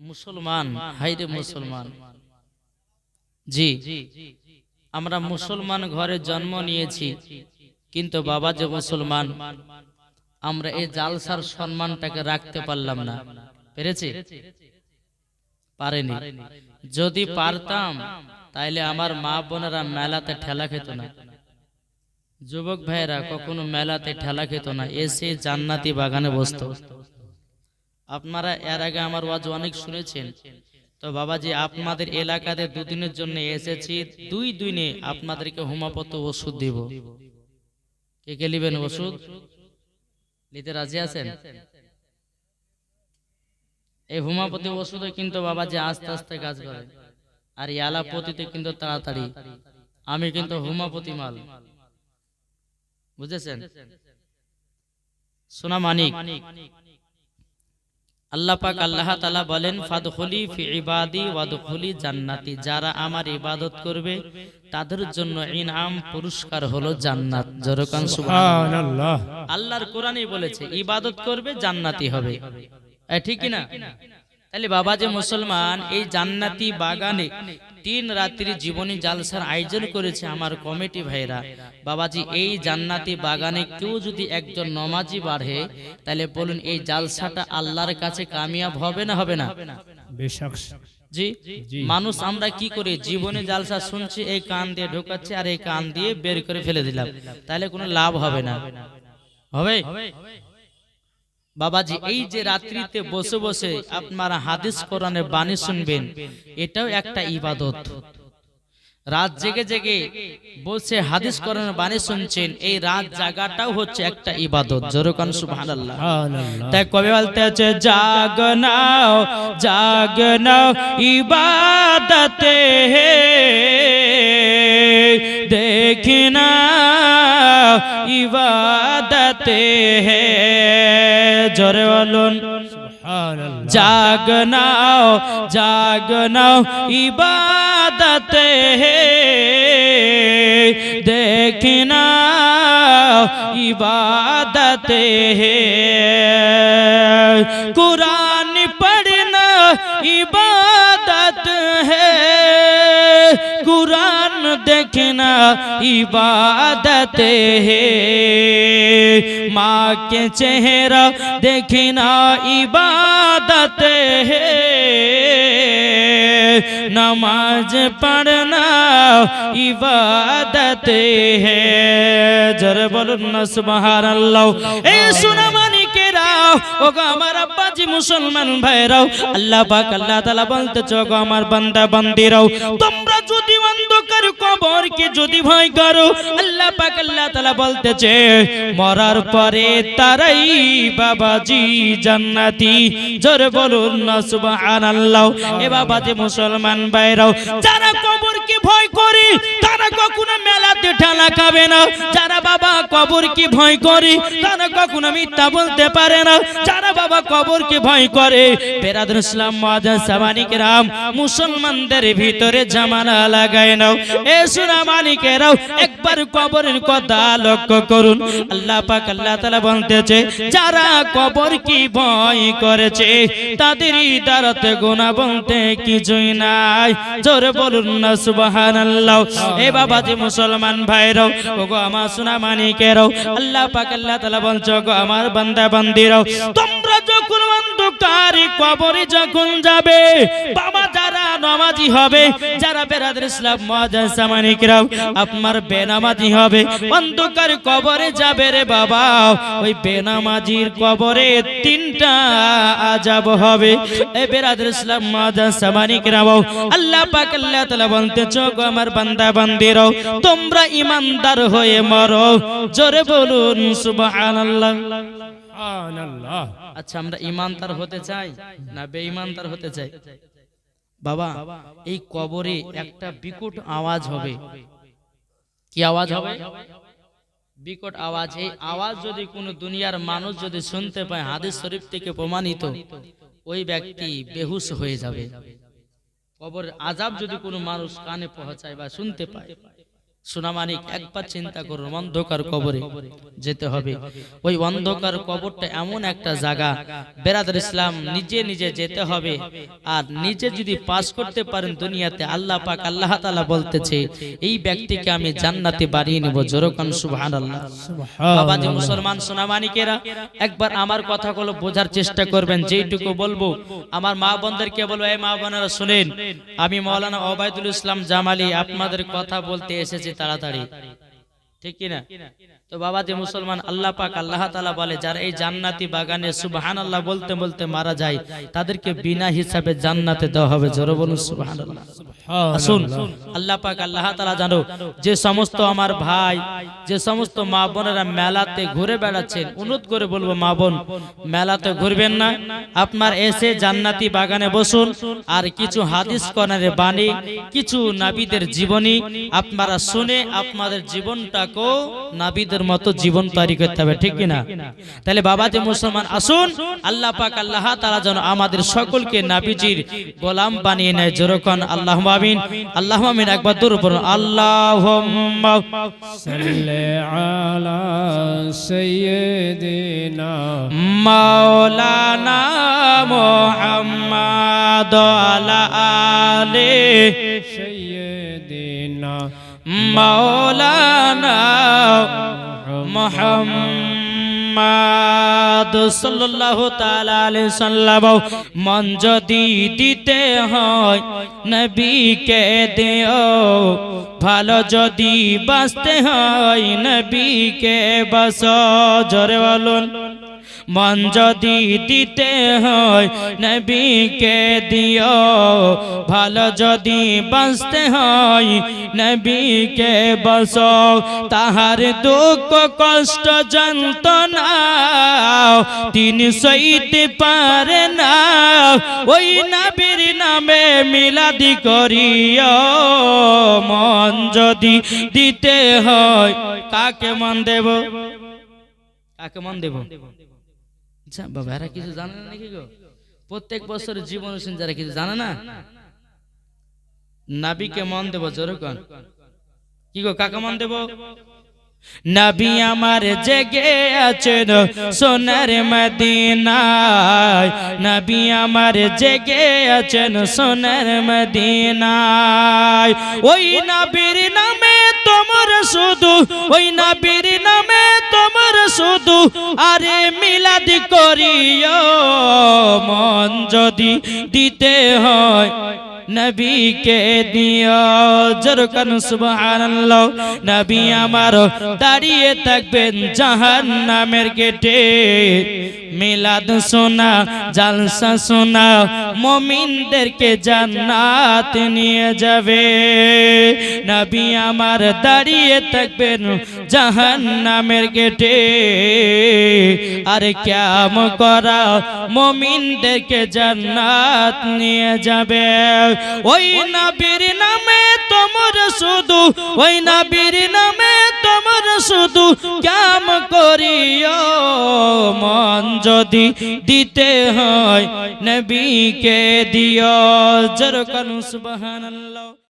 মুসলমান। হাইরে মুসলমান। জি। আমরা মুসলমান ঘরে জন্ম নিয়েছি। কিন্তু বাবা যে মুসলমান আমরা এই জালসার সম্মানটাকে রাখতে পারলাম না। পেরেছি? পারেনি। যদি পারতাম তাইলে আমার মা বোনেরা মেলাতে ঠেলা খেত না। যুবক ভাইয়েরা কখনো মেলাতে ঠেলা খেত না। এসে জান্নাতি বাগানে বসতো। আপনারা এর আগে আমার ওয়াজ অনেক শুনেছেন। তো বাবাজি, আপনাদের এলাকাতে দুদিনের জন্য এসেছি, দুই দিনে আপনাদেরকে হোমাপত ওষুধ দিব। কে কে নেবেন ওষুধ? নিতে রাজি আছেন? এই হোমাপতি ওষুধে কিন্তু বাবাজি আস্তে আস্তে কাজ করে। আর ইয়ালাপতিতে কিন্তু তাড়াতাড়ি। আমি কিন্তু হোমাপতি মাল। বুঝেছেন? সোনা মানিক। আল্লাহ পাক আল্লাহ তালা বলেন ফাদখুলি ফি ইবাদি ওয়াদখুলি জান্নাতি। যারা আমার ইবাদত করবে তাদের জন্য ইনাম পুরস্কার হলো জান্নাত। জরকান সুবহানাল্লাহ। আল্লাহর কোরআনই বলেছে ইবাদত করবে জান্নাতি হবে। ঠিক না? তাহলে বাবা যে মুসলমান এই জান্নাতি বাগানে তিন রাত্রি জীবনী জালসার আয়োজন করেছে আমার কমিটি ভাইরা। বাবাজি এই জান্নাতি বাগানে কেউ যদি একজন নমাজি বাড়ে তাহলে বলুন এই জালসাটা আল্লাহর কাছে কামিয়াব হবে না হবে না? জি। মানুষ আমরা কি করি? জীবনে জালসা শুনছি এই কান দিয়ে ঢোকাচ্ছে আর এই কান দিয়ে বের করে ফেলে দিলাম। তাহলে কোনো লাভ হবে না। হবে। বাবাজি এই যে রাত্রিতে বসে বসে আপনারা হাদিস কোরআনের বাণী শুনবেন। এটাও একটা ইবাদত। রাত জেগে জেগে বসে হাদিস কোরআনের বাণী শুনছেন। এই রাত জাগাটাও হচ্ছে একটা ইবাদত। জোরকান সুবহানাল্লাহ। তাই কবি বলতে আছে জাগ নাও জাগ নাও ইবাদতে হে দেখি না ইবাদতে হে। জরে বলুন। জাগ নাও জাগ নাও ইবাদতে দেখি না ইবাদতে হে। কুরআন रखना इबादत है माँ के चेहरा देखना इबादत है नमाज पढ़ना इबादत है जर बोलो ना सुबह अल्लाह ए सुना मानिकेरा ओ गमरा আব্বাজি মুসলমান ভাইরাও, আল্লাহ পাক, আল্লাহ তাআলা বলতেছে ও গো আমার বান্দা, বান্দিরাও, তোমরা যদি অন্ধকার কবরকে যদি ভয় করো, আল্লাহ পাক, আল্লাহ তাআলা বলতেছে, মরার পরে তারাই বাবাজি জান্নাতি, জোরে বলুন না, সুবহানাল্লাহ, এ বাবাজি মুসলমান ভাইরাও, যারা কবরকে ভয় করে, তারা কখনো মেলাতে ঠেলা খাবে না। যারা বাবা কবরকে ভয় করে, তারা কখনো মিথ্যা বলতে পারে না। যারা বাবা কবরকে ভয় করে বেরাদুল ইসলাম মাজাজ সামানিকেরাম, মুসলমানদের ভিতরে জামানা লাগায় নাও। এ সুনা মানিকেরাও একবার কবরের কথা লক্ষ্য করুন। আল্লাহ পাক, আল্লাহ তাআলা বলতেছে, যারা কবর কি ভয় করেছে, তাদেরই দ্বারাতে গুণা বলতে কিছুই নাই। জোরে বলুন না সুবহানাল্লাহ। এ বাবা যে মুসলমান ভাইরাও ওগো আমার সোনা মানিকেরাও আল্লাহ পাক আল্লাহ তাআলা বলছো গো আমার বান্দা বান্দিরাও তোমরা যখন অন্ধকারে কবরে যখন যাবে, বাবা নামাজি হবে। যারা বেরাদের ইসলাম মাদ্রাসা মানিকরাও আপনার বেনামাজি হবে। অন্ধকার কবরে যাবে রে বাবা। ওই বেনামাজির কবরে তিনটা আজাব হবে। এ বেরাদের ইসলাম মাদ্রাসা মানিকরাও আল্লাহ পাক আল্লাহ তাআলা বলতে চোখ আমার বান্দা বান্দিরাও তোমরা ইমানদার হয়ে মরো। জোরে বলুন সুবহানাল্লাহ। আচ্ছা আমরা ইমানদার হতে চাই না বেঈমানদার হতে চাই? বাবা, এই কবরে একটা বিকট আওয়াজ হবে। কি আওয়াজ হবে? বিকট আওয়াজ। এই আওয়াজ যদি কোন দুনিয়ার মানুষ যদি শুনতে পায়, হাদিস শরীফ থেকে প্রমাণিত, ওই ব্যক্তি বেহুশ হয়ে যাবে। কবর আজাব যদি কোনো মানুষ কানে পৌঁছায় বা শুনতে পায়। সোনামানিক একবার চিন্তা করুন অন্ধকার কবরে যেতে হবে। ওই অন্ধকার কবরটা এমন একটা জায়গা বেরাদার ইসলাম নিজে নিজে যেতে হবে আর নিজে যদি পাস করতে পারেন দুনিয়াতে আল্লাহ পাক আল্লাহ তাআলা বলতেছে এই ব্যক্তিকে আমি জান্নাতে বাড়িয়ে নেব। জোরকান সুবহানাল্লাহ। বাবাজি মুসলমান সোনামানিকেরা একবার আমার কথাগুলো বোঝার চেষ্টা করবেন যেইটুকু বলব। আমার মা বোনদেরকে বলব এই মা বোনেরা শুনেন আমি মৌলানা ওবায়দুল ইসলাম জামালি আপনাদের কথা বলতে এসেছি তাড়াতাড়ি। ঠিক কি না তো বাবা যে মুসলমান আল্লাহ পাক আল্লাহ তাআলা বলে যারা এই জান্নাতি বাগানে সুবহানাল্লাহ বলতে বলতে মারা যায় তাদেরকে বিনা হিসাবে জান্নাতে দেওয়া হবে। জোরে বলুন সুবহানাল্লাহ। আসুন আল্লাহ পাক আল্লাহ তাআলা জানো যে সমস্ত আমার ভাই যে সমস্ত মা বোনেরা মেলাতে ঘুরে বেড়াচ্ছেন অনুরোধ করে বলব মা বোন মেলাতে ঘুরবেন না। আপনার এসে জান্নাতি বাগানে বসুন আর কিছু হাদিস কর্নারে বাণী কিছু নাবিদের জীবনী আপনারা শুনে আপনাদের থাকো, নাবিদের মতো জীবন তৈরি করতে হবে, ঠিক কিনা? তাহলে বাবা যে মুসলমান, আসুন, আল্লাহ পাক, আল্লাহ তারা যেন আমাদের সকলকে নাবিজির গোলাম বানিয়ে নেয়, যেরকম আল্লাহ মামিন আল্লাহ মামিন একবার দূর পড়ুন আল্লাহ সৈয়দিনা মাওলানা মোহাম্মদ সাল্লাল্লাহু তাআলা আলাইহি সাল্লাম, মন যদি দিতে হয়, নবীকে দেও। ভালো যদি বাঁচতে হয়, নবীকে বাস জোরে বলুন। মন যদি দিতে হয়, নবীকে দিও। ভালো যদি বাঁচতে হয়, নবীকে বস তাহার দুঃখ, কষ্ট, যন্ত্রণা তিনি সইতে পারে না। ওই নবীর নামে মিলাদি করিও। মন যদি দিতে হয়, কাকে মন দেব? কাকে মন দেব? আচ্ছা কিছু জানে না নাকি গো? প্রত্যেক বছর জীবন যারা কিছু জানে না? নাবিকে মন দেব কি গো, কাকে মন দেব? নবী আমার জেগে আছেন সোনার মদিনায়। আমার জেগে আছেন সোনার মদিনায়। ওই নবীর নামে তোমার শুধু, ওই নবীর নামে তোমার শুধু। আরে মিলাদ করিও, মন যদি দিতে হয়, নবীকে দিও। জরকান সুবহানাল্লাহ। নবী আমার দাঁড়িয়ে থাকবেন জাহান নামের গেটে। মিলাদ সোনা জালসা সোনা মমিনদেরকে জান্নাত নিয়ে যাবে। নবী আমার দাঁড়িয়ে থাকবেন জাহান্নামের গেটে। আর ক্যাম করা মমিনদেরকে জান্নাত নিয়ে যাবে। ওই নবীর নামে তোমার শুধু, ওই নবীর নামে শুধু কাম করিও মন যদি দিতে হয় নবীকে দিও। জরকান সুবহানাল্লাহ।